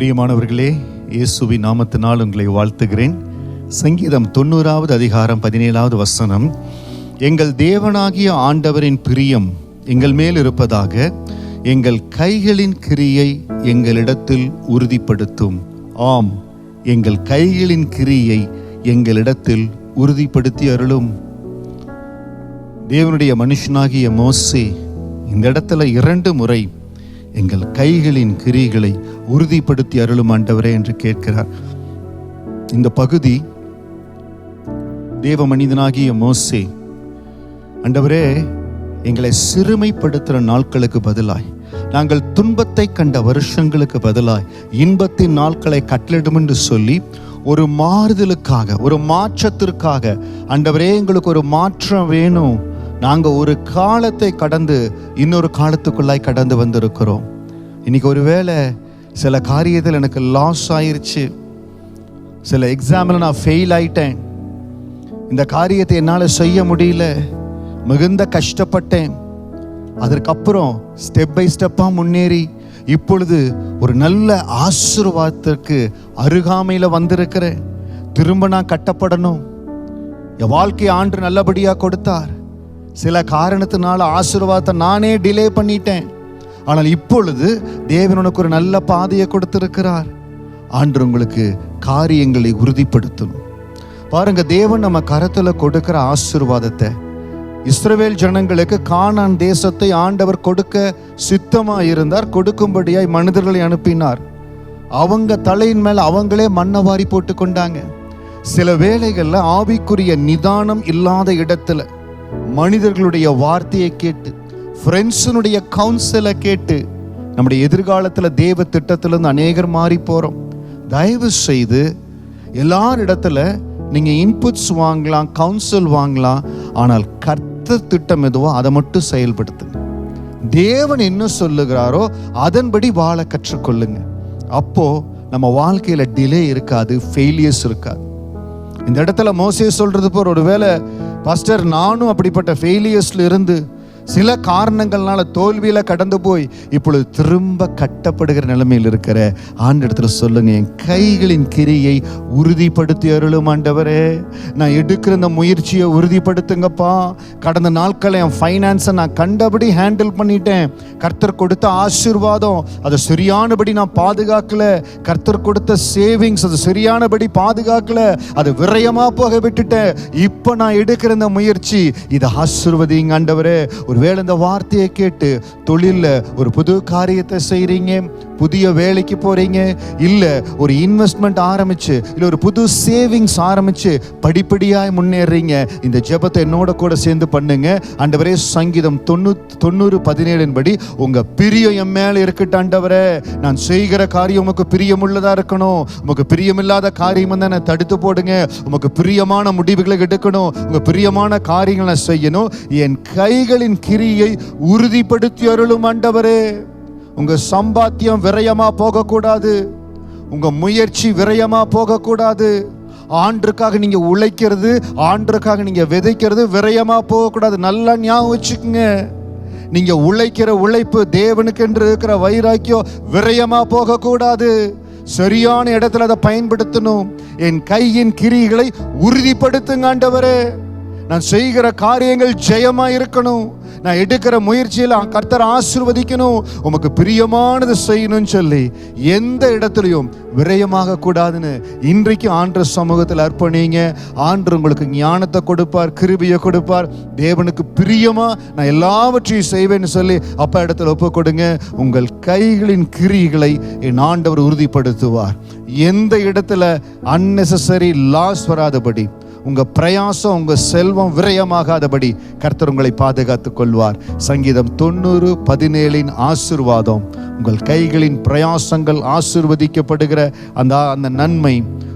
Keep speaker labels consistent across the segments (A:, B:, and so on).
A: பிரியமானவர்களே இயேசுவி நாமத்தினால் உங்களை வாழ்த்துகிறேன். சங்கீதம் தொண்ணூறாவது அதிகாரம் பதினேழாவது வசனம். எங்கள் தேவனாகிய ஆண்டவரின் பிரியம் எங்கள் மேல் இருப்பதாக எங்கள் கைகளின் கிரியை எங்களிடத்தில் உறுதிப்படுத்தும். ஆம் எங்கள் கைகளின் கிரியை எங்களிடத்தில் உறுதிப்படுத்தி அருளும். தேவனுடைய மனுஷனாகிய மோசே இந்த இடத்துல இரண்டு முறை எங்கள் கைகளின் கிரிகளை உறுதிப்படுத்தி அருளும் ஆண்டவரே என்று கேட்கிறார். இந்த பகுதி தேவ மனிதனாகிய மோசே ஆண்டவரே எங்களை சிறுமைப்படுத்துகிற நாட்களுக்கு பதிலாய் நாங்கள் துன்பத்தை கண்ட வருஷங்களுக்கு பதிலாய் இன்பத்தின் நாட்களை கட்டளிடும் என்று சொல்லி ஒரு மாறுதலுக்காக ஒரு மாற்றத்திற்காக அண்டவரே எங்களுக்கு ஒரு மாற்றம் வேணும். நாங்கள் ஒரு காலத்தை கடந்து இன்னொரு காலத்துக்குள்ளாய் கடந்து வந்திருக்கிறோம். இன்னைக்கு ஒருவேளை சில காரியத்தில் எனக்கு லாஸ் ஆயிருச்சு. சில எக்ஸாமில் நான் ஃபெயில் ஆயிட்டேன். இந்த காரியத்தை என்னால் செய்ய முடியல. மிகுந்த கஷ்டப்பட்டேன். அதற்கப்புறம் ஸ்டெப் பை ஸ்டெப்பாக முன்னேறி இப்பொழுது ஒரு நல்ல ஆசீர்வாதத்திற்கு அருகாமையில் வந்திருக்கிறேன். திரும்ப நான் கட்டப்படணும். என் வாழ்க்கையை ஆண்டு நல்லபடியாக கொடுத்தார். சில காரணத்தினால ஆசீர்வாதத்தை நானே டிலே பண்ணிட்டேன். ஆனால் இப்பொழுது தேவன் உனக்கு ஒரு நல்ல பாதையை கொடுத்திருக்கிறார். ஆண்டு உங்களுக்கு காரியங்களை உறுதிப்படுத்தணும் பாருங்க தேவன் நம்ம கரத்தில் கொடுக்கிற ஆசீர்வாதத்தை இஸ்ரவேல் ஜனங்களுக்கு கானான் தேசத்தை ஆண்டவர் கொடுக்க சித்தமாக இருந்தார் கொடுக்கும்படியாய் மனிதர்களை அனுப்பினார். அவங்க தலையின் மேல் அவங்களே மண்ணை வாரி போட்டு கொண்டாங்க. சில வேளைகளில் ஆவிக்குரிய நிதானம் இல்லாத இடத்துல மனிதர்களுடைய வார்த்தையை கேட்டு ஃப்ரெண்ட்ஸுனுடைய கவுன்சிலை கேட்டு நம்முடைய எதிர்காலத்தில் தேவ திட்டத்திலேருந்து அநேகர் மாறி போகிறோம் தயவு செய்து எல்லாரிடத்துல நீங்கள் இன்புட்ஸ் வாங்கலாம் கவுன்சில் வாங்கலாம் ஆனால் கர்த்த திட்டம் எதுவோ அதை மட்டும் செயல்படுத்துங்க. தேவன் என்ன சொல்லுகிறாரோ அதன்படி வாழ கற்றுக்கொள்ளுங்க. அப்போ நம்ம வாழ்க்கையில் டிலே இருக்காது ஃபெயிலியர்ஸ் இருக்காது. இந்த இடத்துல மோசே சொல்றது ஒரு வேலை பாஸ்டர் நானும் அப்படிப்பட்ட ஃபெயிலியர்ஸ்ல இருந்து சில காரணங்கள்னால தோல்வியில கடந்து போய் இப்பொழுது திரும்ப கட்டப்படுகிற நிலைமையில் இருக்கிற ஆண்டிடத்துல சொல்லுங்க என் கைகளின் கிரியை உறுதிப்படுத்தி அருளும் ஆண்டவரே. நான் எடுக்கிற இந்த முயற்சியை உறுதிப்படுத்துங்கப்பா. கடந்த நாட்களை என் ஃபைனான்ஸை நான் கண்டபடி ஹேண்டில் பண்ணிட்டேன். கர்த்தர் கொடுத்த ஆசீர்வாதம் அதை சரியானபடி நான் பாதுகாக்கல. கர்த்தர் கொடுத்த சேவிங்ஸ் அது சரியானபடி பாதுகாக்கல. அது விரயமா போக விட்டுட்டேன். இப்போ நான் எடுக்கிற இந்த முயற்சி இதை ஆசிர்வதிங்க ஆண்டவரே. ஒருவேளை இந்த வார்த்தையை கேட்டு தொழிலில் ஒரு புது காரியத்தை செய்கிறீங்க புதிய வேலைக்கு போறீங்க? இல்ல ஒரு இன்வெஸ்ட்மெண்ட் ஆரம்பிச்சு இல்ல ஒரு புது சேவிங்ஸ் ஆரம்பிச்சு படிப்படியாய் முன்னேறீங்க. இந்த ஜெபத்தை என்னோட கூட சேர்ந்து பண்ணுங்க. ஆண்டவரே சங்கீதம் தொண்ணூ தொண்ணூறு பதினேழின் படி உங்க பிரியம் என் மேல இருக்கட்டும் ஆண்டவரே. நான் செய்கிற காரியம் உமக்கு பிரியமுள்ளதா இருக்கணும். உமக்கு பிரியமில்லாத காரியம் வந்து தடுத்து போடுங்க. உமக்கு பிரியமான முடிவுகளை எடுக்கணும். உங்க பிரியமான காரியங்களை நான் செய்யணும். என் கைகளின் கிரியை உறுதிப்படுத்தி அருளும் ஆண்டவரே. உங்க சம்பாத்தியம் விரயமா போகக்கூடாது. உங்க முயற்சி விரயமா போகக்கூடாது. ஆண்டுக்காக நீங்க உழைக்கிறது ஆண்டுக்காக நீங்க விதைக்கிறது விரயமா போகக்கூடாது. நல்லா ஞாபகம் வச்சுக்கோங்க. நீங்க உழைக்கிற உழைப்பு தேவனுக்கு என்று இருக்கிற வைராக்கியம் விரயமா போகக்கூடாது. சரியான இடத்துல அதை பயன்படுத்தணும். என் கையின் கிரிகளை உறுதிப்படுத்துங்க ஆண்டவரே. நான் செய்கிற காரியங்கள் ஜெயமா இருக்கணும். நான் எடுக்கிற முயற்சியில் கர்த்தர் ஆசிர்வதிக்கணும். உமக்கு பிரியமானது செய்யணும்னு சொல்லி எந்த இடத்துலையும் விரயமாக கூடாதுன்னு இன்றைக்கு ஆண்டு சமூகத்தில் அர்ப்பணிங்க. ஆண்டு உங்களுக்கு ஞானத்தை கொடுப்பார் கிருபியை கொடுப்பார். தேவனுக்கு பிரியமா நான் எல்லாவற்றையும் செய்வேன்னு சொல்லி அப்பா இடத்துல ஒப்பு கொடுங்க. உங்கள் கைகளின் கிரிகளை என் ஆண்டவர் உறுதிப்படுத்துவார். எந்த இடத்துல அன்னெசரி லாஸ் வராதபடி உங்கள் பிரயாசம் உங்கள் செல்வம் விரயமாகாதபடி கர்த்தர் உங்களை பாதுகாத்துக் கொள்வார். சங்கீதம் தொண்ணூறு பதினேழின் ஆசிர்வாதம். உங்கள் கைகளின் பிரயாசங்கள் ஆசிர்வதிக்கப்படுகிற அந்த அந்த நன்மை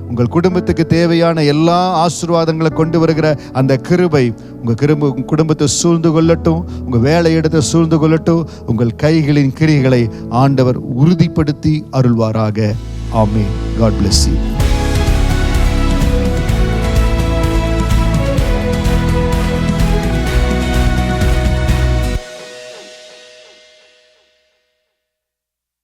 A: உங்கள் குடும்பத்துக்கு தேவையான எல்லா ஆசீர்வாதங்களை கொண்டு வருகிற அந்த கிருபை உங்கள் கிரும்ப குடும்பத்தை சூழ்ந்து கொள்ளட்டும் உங்கள் வேலையிடத்தை சூழ்ந்து கொள்ளட்டும் உங்கள் கைகளின் கிரிகளை ஆண்டவர் உறுதிப்படுத்தி அருள்வாராக. ஆமே காட் பிளஸ் யூ